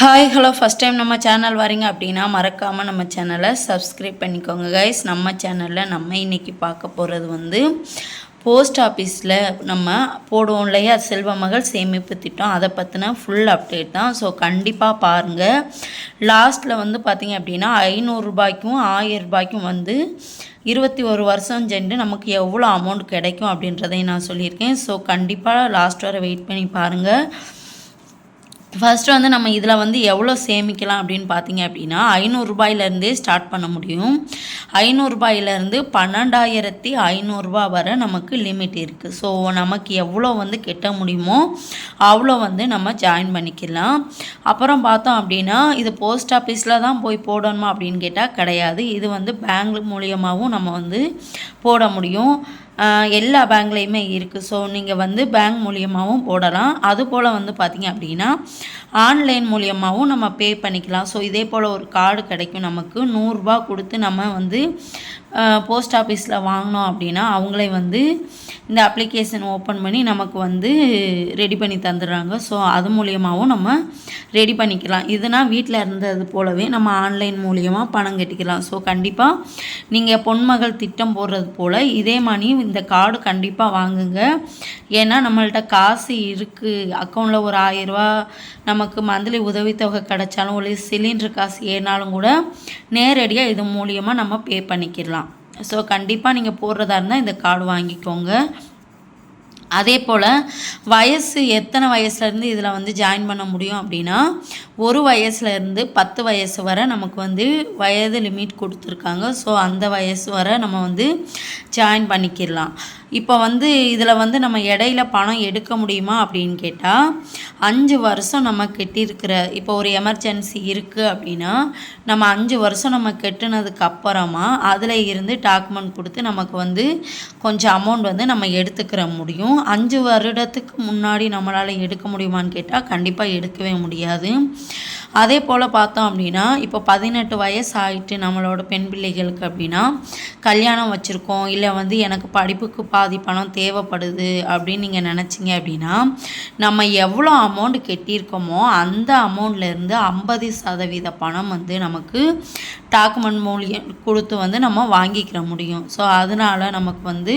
Hi hello first time நம்ம channel வரீங்க அப்படின்னா மறக்காமல் நம்ம சேனலை சப்ஸ்கிரைப் பண்ணிக்கோங்க கைஸ் நம்ம சேனலில் நம்ம இன்றைக்கி பார்க்க போகிறது வந்து போஸ்ட் ஆஃபீஸில் நம்ம போடுவோம் இல்லையா? செல்வ மகள் சேமிப்பு திட்டம். அதை பற்றின ஃபுல் அப்டேட் தான். ஸோ கண்டிப்பாக பாருங்கள் லாஸ்ட்டில் வந்து பார்த்தீங்க அப்படின்னா ஐநூறுரூபாய்க்கும் ஆயிரம் ரூபாய்க்கும் வந்து இருபத்தி ஒரு வருஷம் சென்று நமக்கு எவ்வளோ அமௌண்ட் கிடைக்கும் அப்படின்றதையும் நான் சொல்லியிருக்கேன். ஸோ கண்டிப்பாக லாஸ்ட் வரை வெயிட் பண்ணி பாருங்கள் ஃபஸ்ட்டு வந்து நம்ம இதில் வந்து எவ்வளோ சேமிக்கலாம் அப்படின்னு பார்த்தீங்க அப்படின்னா ஐநூறுரூபாயிலேருந்தே ஸ்டார்ட் பண்ண முடியும். ஐநூறுரூபாயிலேருந்து பன்னெண்டாயிரத்தி ஐநூறுரூபா வரை நமக்கு லிமிட் இருக்குது ஸோ நமக்கு எவ்வளோ வந்து கெட்ட முடியுமோ அவ்வளோ வந்து நம்ம ஜாயின் பண்ணிக்கலாம். அப்புறம் பார்த்தோம் அப்படின்னா இது போஸ்ட் ஆஃபீஸில் தான் போய் போடணுமா அப்படின்னு கேட்டால் கிடையாது. இது வந்து பேங்க் மூலியமாகவும் நம்ம வந்து போட முடியும். எல்லா பேங்க்லேயுமே இருக்குது ஸோ நீங்கள் வந்து பேங்க் மூலியமாகவும் போடலாம். அதுபோல் வந்து பார்த்தீங்க அப்படின்னா ஆன்லைன் மூலியமாகவும் நம்ம பே பண்ணிக்கலாம். ஸோ இதே போல் ஒரு கார்டு கிடைக்கும் நமக்கு. நூறுரூபா கொடுத்து நம்ம வந்து போஸ்ட் ஆஃபீஸில் வாங்கினோம் அப்படின்னா அவங்களே வந்து இந்த அப்ளிகேஷன் ஓப்பன் பண்ணி நமக்கு வந்து ரெடி பண்ணி தந்துடுறாங்க. ஸோ அது மூலியமாகவும் நம்ம ரெடி பண்ணிக்கலாம். இதுனா வீட்டில் இருந்தது போலவே நம்ம ஆன்லைன் மூலியமாக பணம் கட்டிக்கலாம். ஸோ கண்டிப்பாக நீங்கள் பொன்மகள் திட்டம் போடுறது போல் இதே மாதிரி இந்த கார்டு கண்டிப்பாக வாங்குங்க. ஏன்னா நம்மள்ட்ட காசு இருக்குது அக்கௌண்ட்டில் ஒரு ஆயிரரூவா நமக்கு மந்த்லி உதவித்தொகை கிடைச்சாலும் ஒரு சிலிண்டர் காசு ஏறினாலும் கூட நேரடியாக இது மூலியமாக நம்ம பே பண்ணிக்கிடலாம் ஸோ கண்டிப்பாக நீங்கள் போடுறதா இருந்தால் இந்த கார்டு வாங்கிக்கோங்க. அதே போல் வயசு எத்தனை வயசுலேருந்து இதில் வந்து ஜாயின் பண்ண முடியும் அப்படின்னா ஒரு வயசுலேருந்து பத்து வயசு வரை நமக்கு வந்து வயது லிமிட் கொடுத்துருக்காங்க. ஸோ அந்த வயசு வரை நம்ம வந்து ஜாயின் பண்ணிக்கிடலாம். இப்போ வந்து இதில் வந்து நம்ம இடையில பணம் எடுக்க முடியுமா அப்படின்னு கேட்டால் அஞ்சு வருஷம் நம்ம கெட்டியிருக்கிற இப்போ ஒரு எமர்ஜென்சி இருக்குது அப்படின்னா நம்ம அஞ்சு வருஷம் நம்ம கெட்டினதுக்கு அப்புறமா அதில் இருந்து டாக்குமெண்ட் கொடுத்து நமக்கு வந்து கொஞ்சம் அமௌண்ட் வந்து நம்ம எடுத்துக்கிற முடியும். அஞ்சு வருடத்துக்கு முன்னாடி நம்மளால் எடுக்க முடியுமான்னு கேட்டால் கண்டிப்பாக எடுக்கவே முடியாது. அதே போல் பார்த்தோம் அப்படின்னா இப்போ பதினெட்டு வயசு ஆகிட்டு நம்மளோட பெண் பிள்ளைகளுக்கு அப்படின்னா கல்யாணம் வச்சுருக்கோம் இல்லை வந்து எனக்கு படிப்புக்கு பாதி பணம் தேவைப்படுது அப்படின்னு நீங்கள் நினச்சிங்க அப்படின்னா நம்ம எவ்வளோ அமௌண்ட் கெட்டியிருக்கோமோ அந்த அமௌண்ட்லேருந்து ஐம்பது சதவீத பணம் வந்து நமக்கு டாக்குமெண்ட் மூலியம் கொடுத்து வந்து நம்ம வாங்கிக்கிற முடியும். ஸோ அதனால் நமக்கு வந்து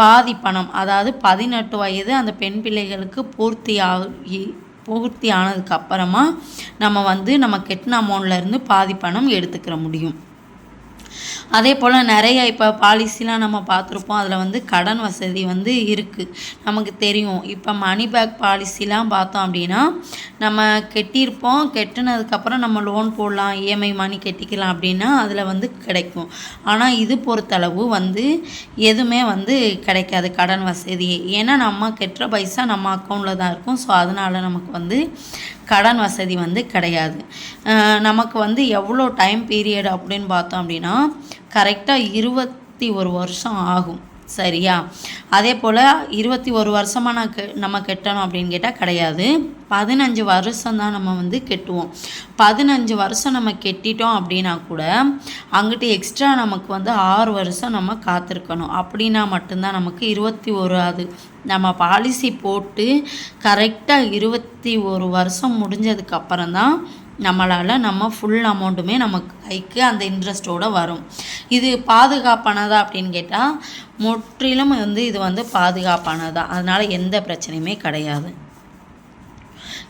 பாதி பணம் அதாவது பதினெட்டு வயது அந்த பெண் பிள்ளைகளுக்கு பூர்த்தி ஆகி பூர்த்தி ஆனதுக்கப்புறமா நம்ம வந்து நம்ம கெட்டின அமௌண்ட்லேருந்து பாதி பணம் எடுத்துக்கிற முடியும். அதே போல் நிறைய இப்போ பாலிசிலாம் நம்ம பார்த்துருப்போம். அதில் வந்து கடன் வசதி வந்து இருக்குது நமக்கு தெரியும். இப்போ மணி பேக் பாலிசிலாம் பார்த்தோம் அப்படின்னா நம்ம கெட்டியிருப்போம். கெட்டினதுக்கப்புறம் நம்ம லோன் போடலாம். இஎம்ஐ மணி கட்டிக்கலாம் அப்படின்னா அதில் வந்து கிடைக்கும். ஆனால் இது பொறுத்தளவு வந்து எதுவுமே வந்து கிடைக்காது கடன் வசதி ஏன்னா நம்ம கெட்டுற பைசா நம்ம அக்கௌண்ட்டில் தான் இருக்கும். ஸோ அதனால் நமக்கு வந்து கடன் வசதி வந்து கிடையாது. நமக்கு வந்து எவ்வளோ டைம் பீரியட் அப்படின்னு பார்த்தோம் அப்படின்னா கரெக்டாக இருபத்தி ஒரு வருஷம் ஆகும். சரியா? அதே போல் இருபத்தி ஒரு வருஷமாக நான் கெ நம்ம கெட்டணும் அப்படின்னு கேட்டால் கிடையாது. பதினஞ்சு வருஷம் தான் நம்ம வந்து கெட்டுவோம். பதினஞ்சு வருஷம் நம்ம கெட்டிட்டோம் அப்படின்னா கூட அங்கிட்டு எக்ஸ்ட்ரா நமக்கு வந்து ஆறு வருஷம் நம்ம காத்திருக்கணும். அப்படின்னா மட்டும்தான் நமக்கு இருபத்தி ஒரு அது. நம்ம பாலிசி போட்டு கரெக்டாக இருபத்தி ஒரு வருஷம் முடிஞ்சதுக்கப்புறம் தான் நம்மளால் நம்ம ஃபுல் அமௌண்ட்டுமே நமக்கு கைக்கு அந்த இன்ட்ரெஸ்ட்டோடு வரும். இது பாதுகாப்பானதா அப்படின்னு கேட்டால் முற்றிலும் வந்து இது வந்து பாதுகாப்பானதா. அதனால் எந்த பிரச்சனையுமே கிடையாது.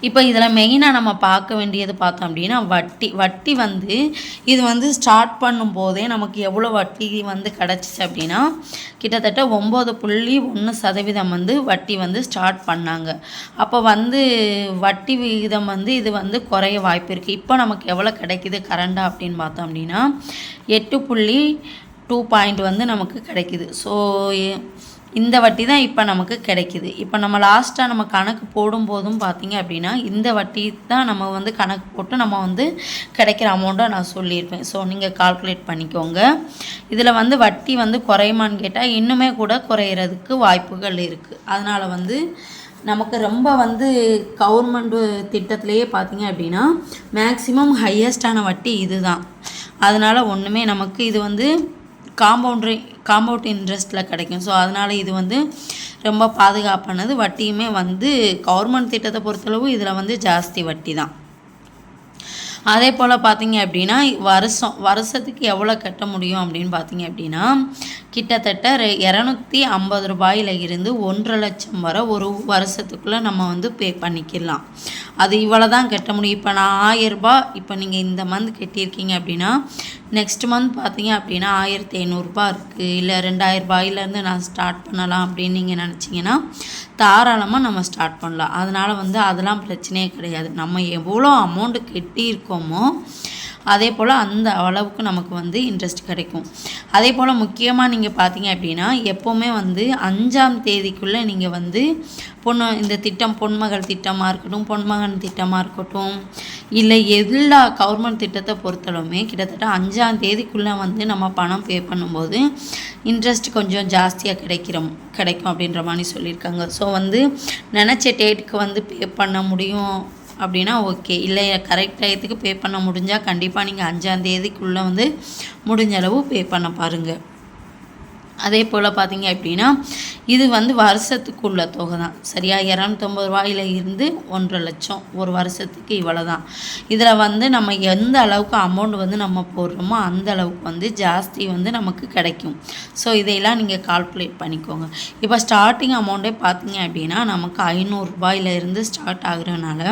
இப்போ இதில் மெயினாக நம்ம பார்க்க வேண்டியது பார்த்தோம் அப்படின்னா வட்டி. வட்டி வந்து இது வந்து ஸ்டார்ட் பண்ணும்போதே நமக்கு எவ்வளோ வட்டி வந்து கிடச்சிச்சு அப்படின்னா கிட்டத்தட்ட ஒம்பது புள்ளி ஒன்று சதவீதம் வந்து வட்டி வந்து ஸ்டார்ட் பண்ணாங்க. அப்போ வந்து வட்டி விகிதம் வந்து இது வந்து குறைய வாய்ப்பு இருக்குது இப்போ நமக்கு எவ்வளோ கிடைக்குது? கரண்டாக அப்படின்னு பார்த்தோம் அப்படின்னா எட்டு புள்ளி டூ பாயிண்ட் வந்து நமக்கு கிடைக்குது. ஸோ இந்த வட்டி தான் இப்போ நமக்கு கிடைக்குது. இப்போ நம்ம லாஸ்ட்டாக நம்ம கணக்கு போடும்போதும் பார்த்தீங்க அப்படின்னா இந்த வட்டி தான் நம்ம வந்து கணக்கு போட்டு நம்ம வந்து கிடைக்கிற அமௌண்ட்டை நான் சொல்லியிருப்பேன். ஸோ நீங்கள் கால்குலேட் பண்ணிக்கோங்க. இதில் வந்து வட்டி வந்து குறையுமான்னு கேட்டால் இன்னுமே கூட குறையிறதுக்கு வாய்ப்புகள் இருக்குது அதனால் வந்து நமக்கு ரொம்ப வந்து கவர்மெண்ட் திட்டத்திலேயே பார்த்தீங்க அப்படின்னா மேக்ஸிமம் ஹையஸ்டான வட்டி இதுதான். அதனால் ஒன்றுமே நமக்கு இது வந்து காம்பவுண்ட்ரி காம்பவுண்ட் இன்ட்ரெஸ்ட்டில் கிடைக்கும். ஸோ அதனால் இது வந்து ரொம்ப பாதுகாப்பானது. வட்டியுமே வந்து கவர்மெண்ட் திட்டத்தை பொறுத்தளவு இதில் வந்து ஜாஸ்தி வட்டி தான். அதே போல் பார்த்தீங்க அப்படின்னா வருஷம் வருஷத்துக்கு எவ்வளோ கட்ட முடியும் அப்படின்னு பார்த்தீங்க அப்படின்னா கிட்டத்தட்ட ரெ- இரநூத்தி ஐம்பது ரூபாயில இருந்து ஒன்றரை லட்சம் வரை ஒரு வருஷத்துக்குள்ளே நம்ம வந்து பே பண்ணிக்கலாம். அது இவ்வளோ தான் கட்ட முடியும். இப்போ நான் ஆயிரரூபா இப்போ நீங்கள் இந்த மந்த் கட்டியிருக்கீங்க அப்படின்னா நெக்ஸ்ட் மந்த் பார்த்தீங்க அப்படின்னா ஆயிரத்தி ஐநூறுரூபா இருக்குது இல்லை ரெண்டாயிரரூபாயிலேருந்து நான் ஸ்டார்ட் பண்ணலாம் அப்படின்னு நீங்கள் நினச்சிங்கன்னா தாராளமாக நம்ம ஸ்டார்ட் பண்ணலாம். அதனால் வந்து அதெல்லாம் பிரச்சனையே கிடையாது. நம்ம எவ்வளோ அமௌண்ட்டு கட்டியிருக்கோமோ அதே போல் அந்த அளவுக்கு நமக்கு வந்து இன்ட்ரெஸ்ட் கிடைக்கும். அதே போல் முக்கியமாக நீங்கள் பார்த்தீங்க அப்படின்னா எப்போவுமே வந்து அஞ்சாம் தேதிக்குள்ளே நீங்கள் வந்து பொண்ணு இந்த திட்டம் பொன்மகள் திட்டமாக இருக்கட்டும் பொன்மகன் திட்டமாக இருக்கட்டும் இல்லை எல்லா கவர்மெண்ட் திட்டத்தை பொறுத்தளவுமே கிட்டத்தட்ட அஞ்சாம் தேதிக்குள்ளே வந்து நம்ம பணம் பே பண்ணும்போது இன்ட்ரெஸ்ட் கொஞ்சம் ஜாஸ்தியாக கிடைக்கிறோம் கிடைக்கும் அப்படின்ற மாதிரி சொல்லியிருக்காங்க. ஸோ வந்து நினச்ச டேட்டுக்கு வந்து பே பண்ண முடியும் அப்படின்னா ஓகே இல்லை கரெக்ட் டயத்துக்கு பே பண்ண முடிஞ்சால் கண்டிப்பாக நீங்கள் அஞ்சாந்தேதிக்குள்ளே வந்து முடிஞ்ச அளவு பே பண்ண பாருங்கள் அதே போல் பார்த்தீங்க அப்படின்னா இது வந்து வருஷத்துக்குள்ள தொகை தான் சரியா? இரநூத்தொம்பது ரூபாயில இருந்து ஒன்றரை லட்சம். ஒரு வருஷத்துக்கு இவ்வளோ தான் இதில் வந்து நம்ம எந்த அளவுக்கு அமௌண்ட் வந்து நம்ம போடுறோமோ அந்த அளவுக்கு வந்து ஜாஸ்தி வந்து நமக்கு கிடைக்கும். ஸோ இதையெல்லாம் நீங்கள் கால்குலேட் பண்ணிக்கோங்க. இப்போ ஸ்டார்டிங் அமௌண்ட்டே பார்த்தீங்க அப்படின்னா நமக்கு ஐநூறுரூபாயிலேருந்து ஸ்டார்ட் ஆகுறதுனால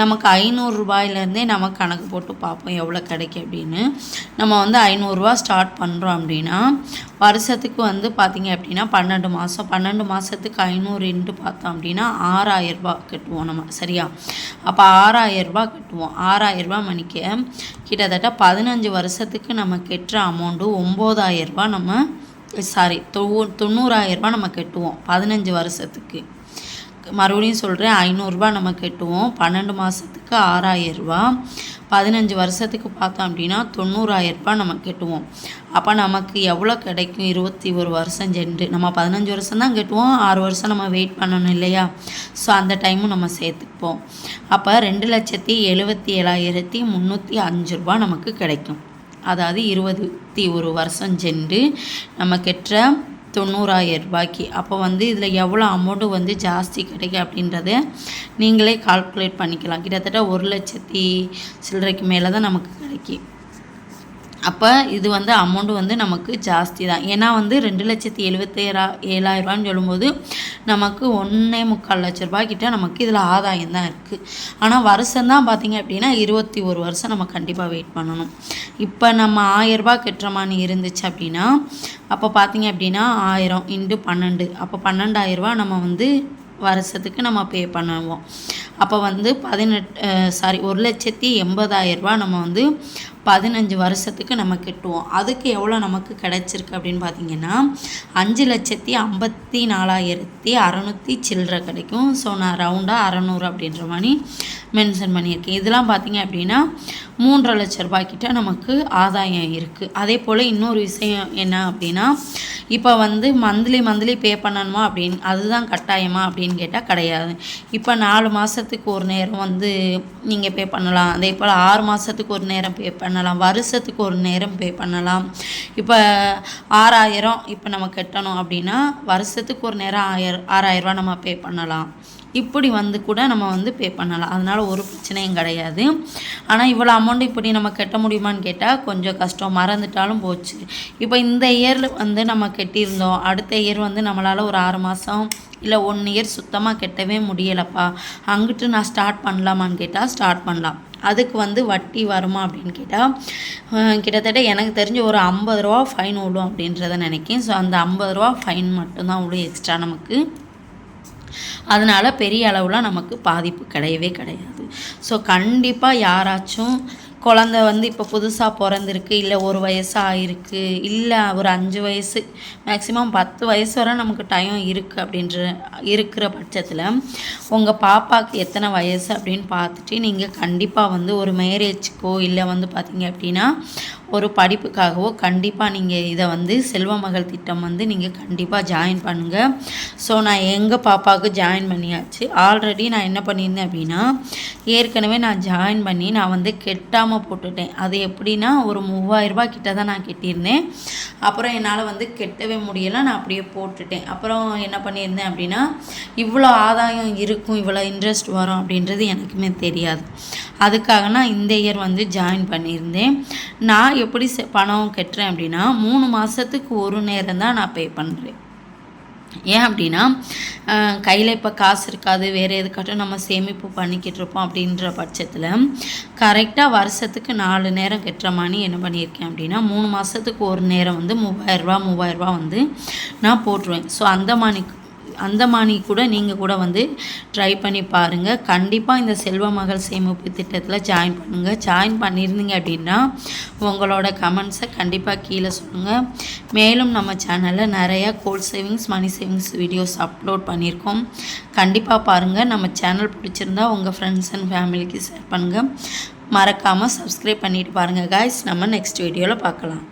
நமக்கு ஐநூறுரூபாயிலேருந்தே நம்ம கணக்கு போட்டு பார்ப்போம் எவ்வளோ கிடைக்கும் அப்படின்னு. நம்ம வந்து ஐநூறுரூவா ஸ்டார்ட் பண்ணுறோம் அப்படின்னா வருஷத்துக்கு வந்து பார்த்தீங்க அப்படின்னா பன்னெண்டு மாதம் பன்னெண்டு மாதத்துக்கு ஐநூறு இன்ட்டு பார்த்தோம் அப்படின்னா ஆறாயிரரூபா கட்டுவோம் நம்ம சரியா? அப்போ ஆறாயிரரூபா கட்டுவோம். ஆறாயிரரூபா மணிக்கு கிட்டத்தட்ட பதினஞ்சு வருஷத்துக்கு நம்ம கட்டுற அமௌண்ட்டு ஒம்போதாயிரரூபா நம்ம சாரி தொ தொண்ணூறாயிரரூபா நம்ம கட்டுவோம் பதினஞ்சு வருஷத்துக்கு. மறுபடியும் சொல்கிறேன் ஐநூறுரூபா நம்ம கட்டுவோம். பன்னெண்டு மாதத்துக்கு ஆறாயிரரூபா பதினஞ்சு வருஷத்துக்கு பார்த்தோம் அப்படின்னா தொண்ணூறாயிரரூபா நம்ம கட்டுவோம். அப்போ நமக்கு எவ்வளோ கிடைக்கும்? இருபத்தி ஒரு வருஷம் சென்று. நம்ம பதினஞ்சு வருஷம் தான் கட்டுவோம். ஆறு வருஷம் நம்ம வெயிட் பண்ணணும் இல்லையா? ஸோ அந்த டைமும் நம்ம சேர்த்துப்போம். அப்போ ரெண்டு லட்சத்தி எழுபத்தி ஏழாயிரத்தி முந்நூற்றி அஞ்சு ரூபா நமக்கு கிடைக்கும். அதாவது இருபத்தி ஒரு வருஷம் சென்று நம்ம கெட்ட தொண்ணூறாயிரம் ரூபாய்க்கு. அப்போ வந்து இதில் எவ்வளோ அமௌண்ட்டு வந்து ஜாஸ்தி கிடைக்கும் அப்படின்றத நீங்களே கால்குலேட் பண்ணிக்கலாம். கிட்டத்தட்ட ஒரு லட்சத்தி சில்லறைக்கு மேலே தான் நமக்கு கிடைக்கும். அப்போ இது வந்து அமௌண்ட்டு வந்து நமக்கு ஜாஸ்தி தான். ஏன்னா வந்து ரெண்டு லட்சத்தி எழுபத்தேரா ஏழாயிரரூபான்னு சொல்லும்போது நமக்கு ஒன்றே முக்கால் லட்ச ரூபாய் கிட்டே நமக்கு இதில் ஆதாயம் தான் இருக்குது ஆனால் வருஷம்தான் பார்த்தீங்க அப்படின்னா இருபத்தி ஒரு வருஷம் நம்ம கண்டிப்பாக வெயிட் பண்ணணும். இப்போ நம்ம ஆயிரரூபா கட்டுற மாதிரி இருந்துச்சு அப்படின்னா அப்போ பார்த்தீங்க அப்படின்னா ஆயிரம் இன்ட்டு பன்னெண்டு. அப்போ பன்னெண்டாயிரரூபா நம்ம வந்து வருஷத்துக்கு நம்ம பே பண்ணுவோம். அப்போ வந்து பதினெட்டு சாரி ஒரு லட்சத்தி எண்பதாயிரரூபா நம்ம வந்து பதினஞ்சு வருஷத்துக்கு நம்ம கட்டுவோம். அதுக்கு எவ்வளோ நமக்கு கிடச்சிருக்கு அப்படின்னு பார்த்தீங்கன்னா அஞ்சு லட்சத்தி ஐம்பத்தி நாலாயிரத்தி அறநூற்றி சில்லற கிடைக்கும். ஸோ நான் ரவுண்டாக அறநூறு அப்படின்ற மாதிரி மென்ஷன் பண்ணியிருக்கேன். இதெல்லாம் பார்த்தீங்க அப்படின்னா மூன்றரை லட்ச ரூபாய் கிட்ட நமக்கு ஆதாயம் இருக்குது அதே போல் இன்னொரு விஷயம் என்ன அப்படின்னா இப்போ வந்து மந்த்லி மந்த்லி பே பண்ணணுமா அப்படின்னு அதுதான் கட்டாயமா அப்படின்னு கேட்டால் கிடையாது. இப்போ நாலு மாதத்துக்கு ஒரு நேரம் வந்து நீங்கள் பே பண்ணலாம். அதே போல் ஆறு மாதத்துக்கு ஒரு நேரம் பே பண்ணலாம் பண்ணலாம். வருஷத்துக்கு ஒரு நேரம் பே பண்ணலாம். இப்போ ஆறாயிரம் இப்போ நம்ம கட்டணும் அப்படின்னா வருஷத்துக்கு ஒரு நேரம் ஆயிரம் ஆறாயிரரூபா நம்ம பே பண்ணலாம். இப்படி வந்து கூட நம்ம வந்து பே பண்ணலாம். அதனால் ஒரு பிரச்சனையும் கிடையாது. ஆனால் இவ்வளோ அமௌண்ட் இப்படி நம்ம கட்ட முடியுமான்னு கேட்டால் கொஞ்சம் கஷ்டம். மறந்துட்டாலும் போச்சு. இப்போ இந்த இயரில் வந்து நம்ம கட்டியிருந்தோம். அடுத்த இயர் வந்து நம்மளால் ஒரு ஆறு மாதம் இல்லை ஒன் இயர் சுத்தமாக கட்டவே முடியலப்பா. அங்கிட்டு நான் ஸ்டார்ட் பண்ணலாமான்னு கேட்டால் ஸ்டார்ட் பண்ணலாம். அதுக்கு வந்து வட்டி வருமா அப்படின்னு கேட்டால் கிட்டத்தட்ட எனக்கு தெரிஞ்ச ஒரு ஐம்பது ரூபா ஃபைன் விடும் அப்படின்றத நினைக்கிறேன் ஸோ அந்த ஐம்பது ரூபா ஃபைன் மட்டும்தான் விடும் எக்ஸ்ட்ரா நமக்கு. அதனால் பெரிய அளவில் நமக்கு பாதிப்பு கிடையவே கிடையாது. ஸோ கண்டிப்பாக யாராச்சும் குழந்த வந்து இப்போ புதுசாக பிறந்திருக்கு இல்லை ஒரு வயசு ஆயிருக்கு இல்லை ஒரு அஞ்சு வயசு மேக்ஸிமம் பத்து வயசு வரை நமக்கு டைம் இருக்குது அப்படின்ற இருக்கிற பட்சத்தில் உங்கள் பாப்பாவுக்கு எத்தனை வயசு அப்படின்னு பார்த்துட்டு நீங்கள் கண்டிப்பாக வந்து ஒரு மேரேஜ்க்கோ இல்லை வந்து பார்த்தீங்க அப்படின்னா ஒரு படிப்புக்காகவோ கண்டிப்பாக நீங்கள் இதை வந்து செல்வ மகள் திட்டம் வந்து நீங்கள் கண்டிப்பாக ஜாயின் பண்ணுங்கள் ஸோ நான் எங்கள் பாப்பாவுக்கு ஜாயின் பண்ணியாச்சு. ஆல்ரெடி நான் என்ன பண்ணியிருந்தேன் அப்படின்னா ஏற்கனவே நான் ஜாயின் பண்ணி நான் வந்து கெட்டாமல் போட்டுட்டேன். அது எப்படின்னா ஒரு மூவாயிரரூபா கிட்ட தான் நான் கெட்டியிருந்தேன். அப்புறம் என்னால் வந்து கெட்டவே முடியலை. நான் அப்படியே போட்டுட்டேன். அப்புறம் என்ன பண்ணியிருந்தேன் அப்படின்னா இவ்வளோ ஆதாயம் இருக்கும் இவ்வளோ இன்ட்ரெஸ்ட் வரும் அப்படின்றது எனக்குமே தெரியாது. அதுக்காக நான் இந்த இயர் வந்து ஜாயின் பண்ணியிருந்தேன். நான் எப்படி செ- பணம் கட்டுறேன் அப்படின்னா மூணு மாதத்துக்கு ஒரு நேரம் தான் நான் பே பண்ணுறேன் ஏன் அப்படின்னா கையில் இப்போ காசு இருக்காது வேறு எதுக்காட்டும் நம்ம சேமிப்பு பண்ணிக்கிட்டு இருப்போம் அப்படின்ற பட்சத்தில் கரெக்டாக வருஷத்துக்கு நாலு நேரம் கட்டுற மாதிரி என்ன பண்ணியிருக்கேன் அப்படின்னா மூணு மாதத்துக்கு ஒரு நேரம் வந்து மூவாயிரரூபா மூவாயிரரூபா வந்து நான் போட்டுருவேன். ஸோ அந்த மாதிரி அந்தமானி கூட நீங்கள் கூட வந்து ட்ரை பண்ணி பாருங்கள் கண்டிப்பாக இந்த செல்வ மகள் சேமிப்பு திட்டத்தில் ஜாயின் பண்ணுங்கள் ஜாயின் பண்ணியிருந்தீங்க அப்படின்னா உங்களோட கமெண்ட்ஸை கண்டிப்பாக கீழே சொல்லுங்கள் மேலும் நம்ம சேனலில் நிறையா gold savings money savings videos upload பண்ணியிருக்கோம் கண்டிப்பாக பாருங்கள் நம்ம சேனல் பிடிச்சிருந்தா உங்கள் ஃப்ரெண்ட்ஸ் அண்ட் ஃபேமிலிக்கு ஷேர் பண்ணுங்கள் மறக்காமல் சப்ஸ்கிரைப் பண்ணிட்டு பாருங்கள் காய்ஸ் நம்ம நெக்ஸ்ட் வீடியோவில் பார்க்கலாம்.